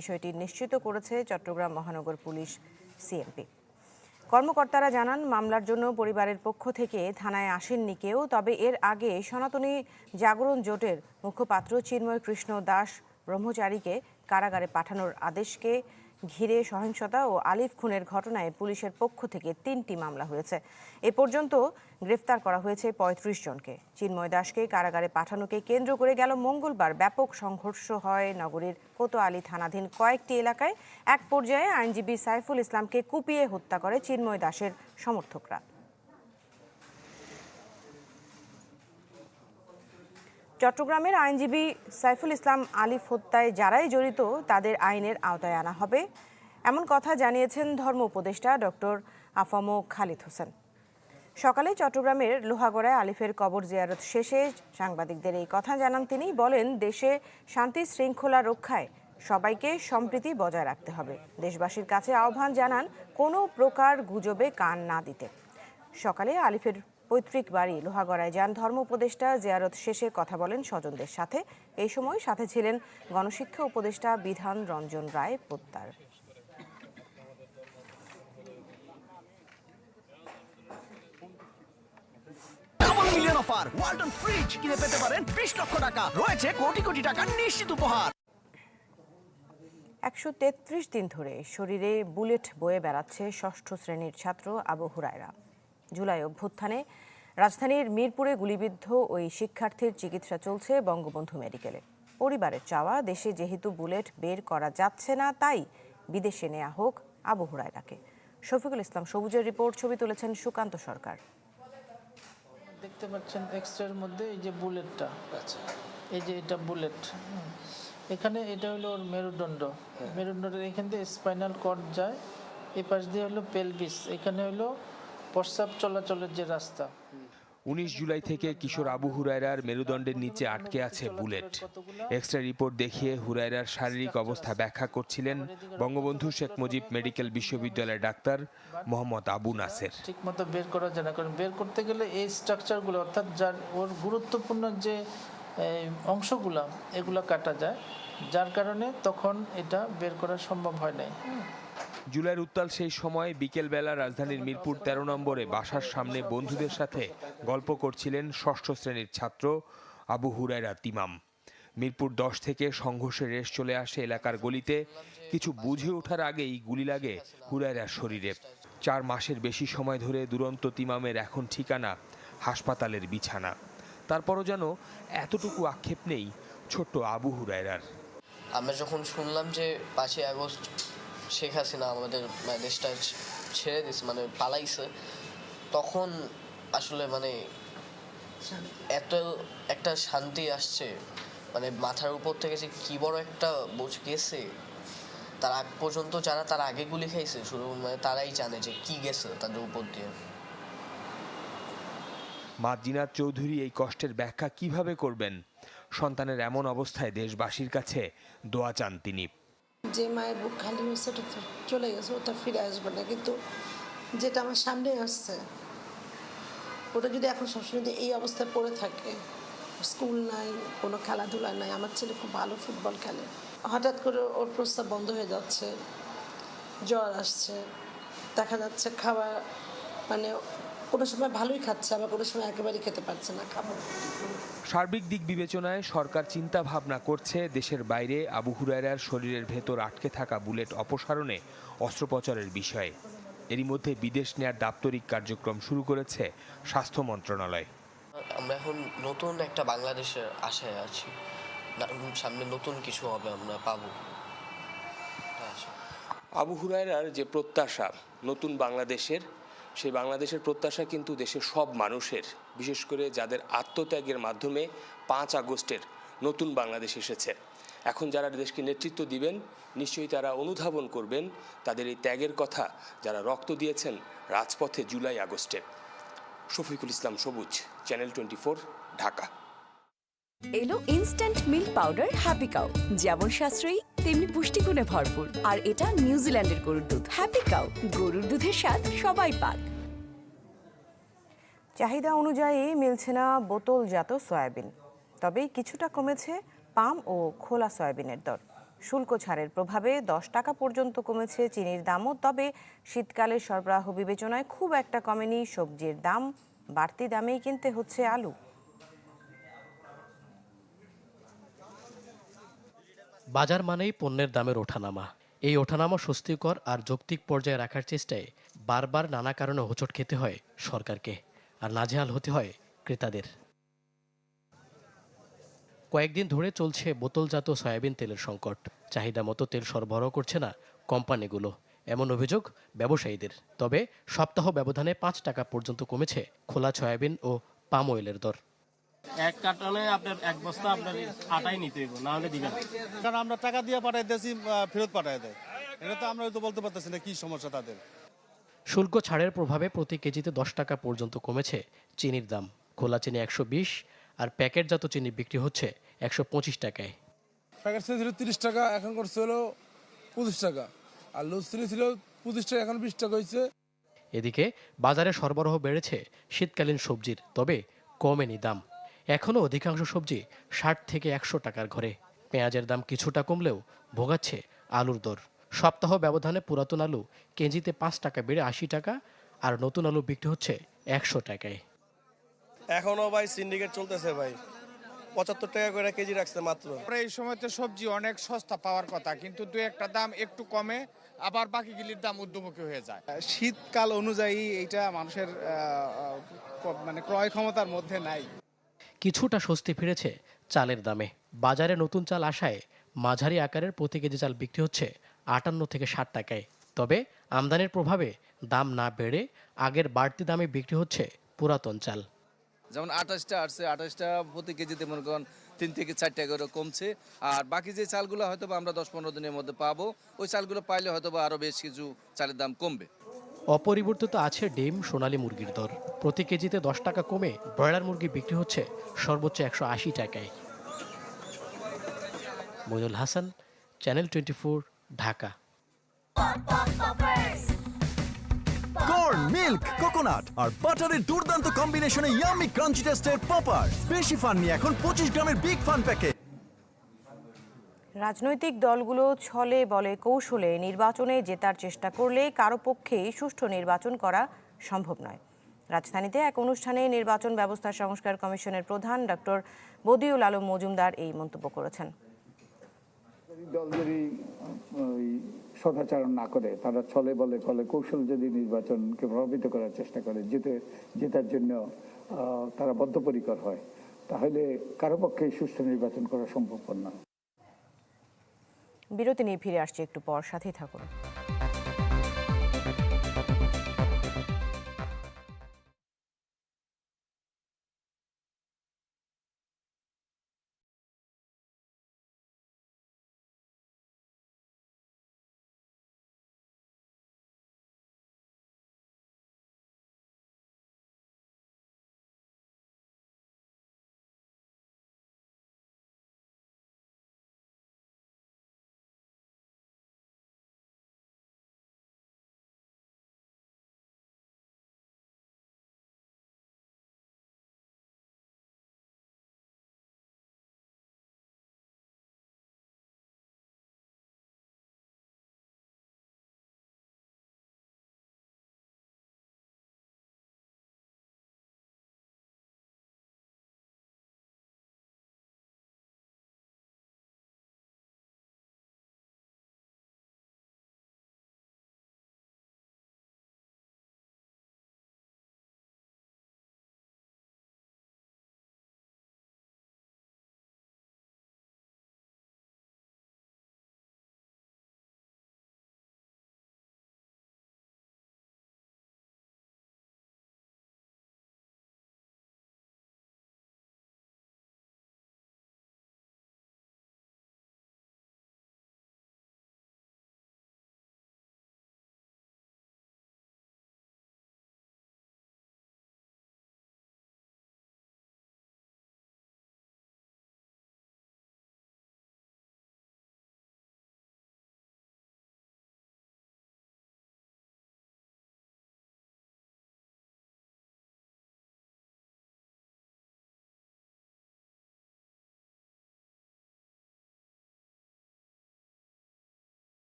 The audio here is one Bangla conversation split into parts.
বিষয়টি নিশ্চিত করেছে চট্টগ্রাম মহানগর পুলিশ সিএমপি। কর্মকর্তারা জানান, মামলার জন্য পরিবারের পক্ষ থেকে থানায় আসেননি কেউ, তবে এর আগে সনাতনী জাগরণ জোটের মুখপাত্র চিন্ময় কৃষ্ণ দাস ব্রহ্মচারীকে কারাগারে পাঠানোর আদেশকে ঘিরে সহিংসতা ও আলিফ খুনের ঘটনায় পুলিশের পক্ষ থেকে তিনটি মামলা হয়েছে। এ পর্যন্ত গ্রেফতার করা হয়েছে পঁয়ত্রিশ জনকে। চিন্ময় দাসকে কারাগারে পাঠানোকে কেন্দ্র করে গেল মঙ্গলবার ব্যাপক সংঘর্ষ হয় নগরীর কোতোয়ালি থানাধীন কয়েকটি এলাকায়। এক পর্যায়ে আইনজীবী সাইফুল ইসলামকে কুপিয়ে হত্যা করে চিন্ময় দাসের সমর্থকরা। চট্টগ্রামের আইনজীবী সাইফুল ইসলাম আলিফ হত্যায় যারাই জড়িত, তাদের আইনের আওতায় আনা হবে। এমন কথা জানিয়েছেন ধর্ম উপদেষ্টা ডক্টর আফামো খালিদ হোসেন। সকালে চট্টগ্রামের লোহাগড়ায় আলিফের কবর জিয়ারত শেষে সাংবাদিকদের এই কথা জানান তিনি। বলেন, দেশে শান্তি শৃঙ্খলা রক্ষায় সবাইকে সম্প্রীতি বজায় রাখতে হবে। দেশবাসীর কাছে আহ্বান জানান, কোনো প্রকার গুজবে কান না দিতে। সকালে আলিফের পৈতৃক বাড়ি লোহাগড়ায় যান ধর্ম উপদেষ্টা জিয়ারত শেষে কথা বলেন স্বজনদের সাথে। এই সময় সাথে ছিলেন গণশিক্ষা উপদেষ্টা Bidhan Ranjan Roy Poddar. Double million offer Walton fridge কিনে পেতে পারেন বিশ লক্ষ টাকা। রয়েছে কোটি কোটি টাকার নিশ্চিত উপহার। একশো তেত্রিশ দিন ধরে শরীরে বুলেট বয়ে বেড়াচ্ছে ষষ্ঠ শ্রেণির ছাত্র আবু হুরায়রা। জুলাই অভ্যুত্থানে রাজধানীর মিরপুরে গুলিবিদ্ধ ওই শিক্ষার্থীর চিকিৎসা চলছে বঙ্গবন্ধু মেডিকেলে। পরিবারের চাওয়া দেশে যেহেতু বুলেট বের করা যাচ্ছে না তাই বিদেশে নেওয়া হোক আবু হুরায়রাকে। শফিকুল ইসলাম সবুজের রিপোর্ট ছবি তুলেছেন সুকান্ত সরকার। দেখতে পাচ্ছেন এক্সট্রার মধ্যে এই যে বুলেটটা। এই যে এটা বুলেট। এখানে এটা হলো ওর মেরুদণ্ড। মেরুদণ্ডের এখান থেকে স্পাইনাল কর্ড যায় এই পাশ দিয়ে হলো পেলভিস এখানে হলো প্রস্রাব চলাচলের যে রাস্তা। উনিশ জুলাই থেকে কিশোর আবু হুরায়রার মেরুদণ্ডের নিচে আটকে আছে বুলেট। এক্সট্রা রিপোর্ট দেখিয়ে হুরায়রার শারীরিক অবস্থা ব্যাখ্যা করছিলেন বঙ্গবন্ধু শেখ মুজিব মেডিকেল বিশ্ববিদ্যালয়ের ডাক্তার মোহাম্মদ আবু নাসের। ঠিকমতো বের করা যায় না কারণ বের করতে গেলে এই স্ট্রাকচারগুলো অর্থাৎ যার ওর গুরুত্বপূর্ণ যে অংশগুলো এগুলো কাটা যায়। যার কারণে তখন এটা বের করা সম্ভব হয় নাই। জুলাইয়ের উত্তাল সেই সময় বিকেলবেলা রাজধানীর মিরপুর তেরো নম্বরে বাসার সামনে বন্ধুদের সাথে গল্প করছিলেন ষষ্ঠ শ্রেণির ছাত্র আবু হুরায়রা তিমাম। মিরপুর দশ থেকে সংঘর্ষের রেশ চলে আসে এলাকার গলিতে। কিছু বুঝে ওঠার আগেই গুলি লাগে হুরায়রার শরীরে। চার মাসের বেশি সময় ধরে দুরন্ত তিমামের এখন ঠিকানা হাসপাতালের বিছানা। তারপরও যেন এতটুকু আক্ষেপ নেই ছোট্ট আবু হুরায়রার। আমরা যখন শুনলাম যে পাঁচই আগস্ট শেখ হাসিনা আমাদের মানে দেশটা ছেড়ে দিছে মানে পালাইছে। তখন আসলে মানে এত একটা শান্তি আসছে মানে মাথার উপর থেকে যে কি বড় একটা বোঝ গেছে। তার আগ পর্যন্ত যারা তার আগে গুলি খাইছে, শুধু মানে তারাই জানে যে কি গেছে তাদের উপর দিয়ে। মা চৌধুরী এই কষ্টের ব্যাখ্যা কীভাবে করবেন? সন্তানের এমন অবস্থায় দেশবাসীর কাছে দোয়া চান তিনি। যে মায়ের বুক খালি হয়েছে, ওটা চলে গেছে, ওটা ফিরে আসবে না। কিন্তু যেটা আমার সামনে আসছে, ওটা যদি এখন সবসময় যদি এই অবস্থায় পড়ে থাকে, স্কুল নাই, কোনো খেলাধুলা নাই, আমার ছেলে খুব ভালো ফুটবল খেলে। হঠাৎ করে ওর প্রস্তাব বন্ধ হয়ে যাচ্ছে, জ্বর আসছে, দেখা যাচ্ছে খাবার মানে কোনো সময় ভালোই খাচ্ছে আবার কোনো সময় একেবারেই খেতে পারছে না খাবার সার্বিক দিক বিবেচনায় সরকার চিন্তা ভাবনা করছে দেশের বাইরে আবু হুরায়রার শরীরের ভেতর আটকে থাকা বুলেট অপসারণে অস্ত্রোপচারের বিষয়ে। এরই মধ্যে বিদেশ নেয়ার দাপ্তরিক কার্যক্রম শুরু করেছে স্বাস্থ্য মন্ত্রণালয়। আমরা এখন নতুন একটা বাংলাদেশের আশায় আছি। সামনে নতুন কিছু হবে আমরা পাবো। আবু হুরায়রার যে প্রত্যাশা নতুন বাংলাদেশের সেই বাংলাদেশের প্রত্যাশা কিন্তু দেশের সব মানুষের, বিশেষ করে যাদের আত্মত্যাগের মাধ্যমে পাঁচ আগস্টের নতুন বাংলাদেশ এসেছে। এখন যারা দেশকে নেতৃত্ব দিবেন, নিশ্চয়ই তারা অনুধাবন করবেন তাদের এই ত্যাগের কথা যারা রক্ত দিয়েছেন রাজপথে জুলাই আগস্টে। শফিকুল ইসলাম সবুজ, চ্যানেল টোয়েন্টি ঢাকা। এলো instant milk powder happy cow যেমন সাশ্রয়ী, তেমনি পুষ্টিগুণে ভরপুর। আর এটা নিউজিল্যান্ডের গরুর দুধ হ্যাপি কাউ গরুর দুধের স্বাদ সবাই পাক। চাহিদা অনুযায়ী মিলছে না বোতলজাত সয়াবিন। তবে কিছুটা কমেছে পাম ও খোলা সয়াবিনের দর। শুল্ক ছাড়ের প্রভাবে দশ টাকা পর্যন্ত কমেছে চিনির দামও, তবে শীতকালে সরবরাহ বিবেচনায় খুব একটা কমেনি সবজির দাম। বাড়তি দামেই কিনতে হচ্ছে আলু। বাজার মানেই পণ্যের দামের ওঠানামা। এই ওঠানামা স্বস্তিকর আর যৌক্তিক পর্যায়ে রাখার চেষ্টায় বারবার নানা কারণে হোঁচট খেতে হয় সরকারকে আর নাজেহাল হতে হয় ক্রেতাদের। কয়েকদিন ধরে চলছে বোতলজাত সয়াবিন তেলের সংকট। চাহিদা মতো তেল সরবরাহ করছে না কোম্পানিগুলো। এমন অভিযোগ ব্যবসায়ীদের। তবে সপ্তাহ ব্যবধানে পাঁচ টাকা পর্যন্ত কমেছে খোলা সয়াবিন ও পাম অয়েলের দর। এক কার্টনে আপনার এক বস্তা আপনার আটাই নিতে হইব না হলে দিবেন কারণ আমরা টাকা দিয়ে পাঠাইতেছি ফেরত পাঠাই দেয়। এটা তো আমরা তো বলতে পারতেছি না কি সমস্যা তাদের। শুল্ক ছাড়ের প্রভাবে প্রতি কেজিতে দশ টাকা পর্যন্ত কমেছে চিনির দাম। খোলা চিনি একশো বিশ আর প্যাকেটজাত চিনি বিক্রি হচ্ছে একশো পঁচিশ টাকায়। প্যাকেট ছিল তিরিশ টাকা এখন করছে হলো পঁচিশ টাকা। আর লুজ চিনি ছিল পঁচিশ টাকা এখন বিশ টাকা হয়েছে এদিকে বাজারে সরবরাহ বেড়েছে শীতকালীন সবজির তবে কমেনি দাম। এখনও অধিকাংশ সবজি ষাট থেকে একশো টাকার ঘরে। পেঁয়াজের দাম কিছুটা কমলেও ভোগাচ্ছে আলুর দর। সপ্তাহ ব্যবধানে পুরাতন আলু কেজিতে পাঁচ টাকা বেড়ে আশি টাকা আর নতুন আলু বিক্রি হচ্ছে একশো টাকায়। এখনও ভাই সিন্ডিকেট চলতেছে ভাই। পঁচাত্তর টাকা করে কেজি রাখছে মাত্র। এই সময় তো সবজি অনেক সস্তা পাওয়ার কথা কিন্তু দু একটা দাম একটু কমে আবার বাকিগুলির দাম ঊর্ধ্বমুখী হয়ে যায়। শীতকাল অনুযায়ী এইটা মানুষের মানে ক্রয় ক্ষমতার মধ্যে নাই। কিছুটা স্বস্তি ফিরেছে চালের দামে। বাজারে নতুন চাল আসায় মাঝারি আকারের প্রতি কেজি চাল বিক্রি হচ্ছে আটান্ন থেকে ষাট টাকায়। তবে আমদানির প্রভাবে দাম না বেড়ে আগের বাড়তি দামে বিক্রি হচ্ছে পুরাতন চাল। যেমন আঠাশটা আসছে, আঠাশটা প্রতি কেজিতে মনে করেন তিন থেকে চার টাকা করে কমছে। আর বাকি যে চালগুলো হয়তো আমরা দশ পনেরো দিনের মধ্যে পাবো, ওই চালগুলো পাইলে হয়তো বা আরও বেশ কিছু চালের দাম কমবে। অপরিবর্তিত আছে ডিম, সোনালী মুরগির দর। প্রতি কেজিতে দশ টাকা কমে ব্রয়লার মুরগি বিক্রি হচ্ছে সর্বোচ্চ একশো আশি টাকায়। Mainul Hasan, channel twenty four, Dhaka. Corn milk coconut আর বাটারের দুর্দান্ত কম্বিনেশনে ইয়ামি ক্রাঞ্চি টেস্টের পপার বেশি ফান নিয়ে এখন পঁচিশ গ্রামের বিগ ফান প্যাকেট রাজনৈতিক দলগুলো ছলে বলে কৌশলে নির্বাচনে জেতার চেষ্টা করলে কারও পক্ষেই সুষ্ঠু নির্বাচন করা সম্ভব নয়। রাজধানীতে এক অনুষ্ঠানে নির্বাচন ব্যবস্থা সংস্কার কমিশনের প্রধান ডক্টর বদিউল আলম মজুমদার এই মন্তব্য করেছেন। সদাচরণ না করে, তারা ছলে বলে কলে কৌশল যদি নির্বাচনকে প্রভাবিত করার চেষ্টা করে যেতে জেতার জন্য তারা বদ্ধপরিকর হয়, তাহলে কারও পক্ষে সুষ্ঠু নির্বাচন করা সম্ভবপর না বিরতি নিয়ে ফিরে আসছি একটু পর। সাথেই থাকুন।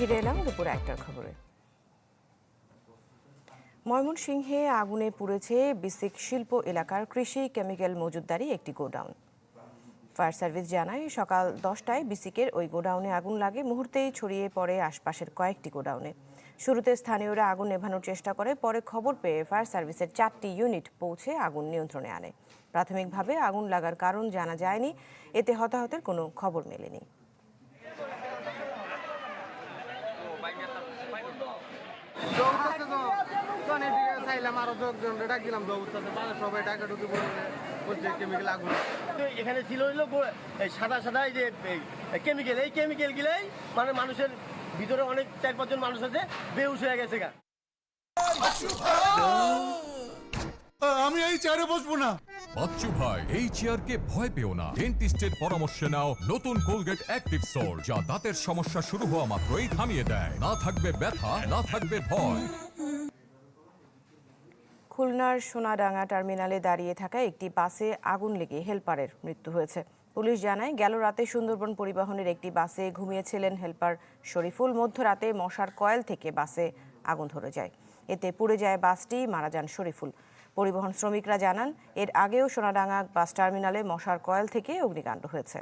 ফিরে এলাম দুপুর একটার খবরে। ময়মনসিংহে আগুনে পুড়েছে বিসিক শিল্প এলাকার কৃষি কেমিক্যাল মজুদদারি একটি গোডাউন। ফায়ার সার্ভিস জানায়, সকাল দশটায় বিসিকের ওই গোডাউনে আগুন লাগে, মুহূর্তেই ছড়িয়ে পড়ে আশপাশের কয়েকটি গোডাউনে। শুরুতে স্থানীয়রা আগুন নেভানোর চেষ্টা করে, পরে খবর পেয়ে ফায়ার সার্ভিসের চারটি ইউনিট পৌঁছে আগুন নিয়ন্ত্রণে আনে। প্রাথমিকভাবে আগুন লাগার কারণ জানা যায়নি, এতে হতাহতের কোনো খবর মেলেনি চাইলাম আরও দশজন ডাক দিলাম সবাই ডাকা ঢুকে বলছে কেমিক্যাল আগুন এখানে ছিল হইল সাদা সাদা এই যে কেমিক্যাল এই কেমিক্যাল গিলাই মানে মানুষের ভিতরে অনেক চার পাঁচজন মানুষ আছে বেউস হয়ে গেছে গা। আমি এই চেয়ারে বসবো না। খুলনার সোনাডাঙ্গা টার্মিনালে দাঁড়িয়ে থাকা একটি বাসে আগুন লেগে হেলপারের মৃত্যু হয়েছে। পুলিশ জানায়, গেল রাতে সুন্দরবন পরিবহনের একটি বাসে ঘুমিয়েছিলেন হেলপার শরীফুল। মধ্যরাতে মশার কয়েল থেকে বাসে আগুন ধরে যায়। এতে পুড়ে যায় বাসটি, মারা যান শরীফুল। পরিবহন শ্রমিকরা জানান এর আগেও সোনাডাঙ্গা বাস টার্মিনালে মশার কয়েল থেকে অগ্নিকাণ্ড হয়েছে।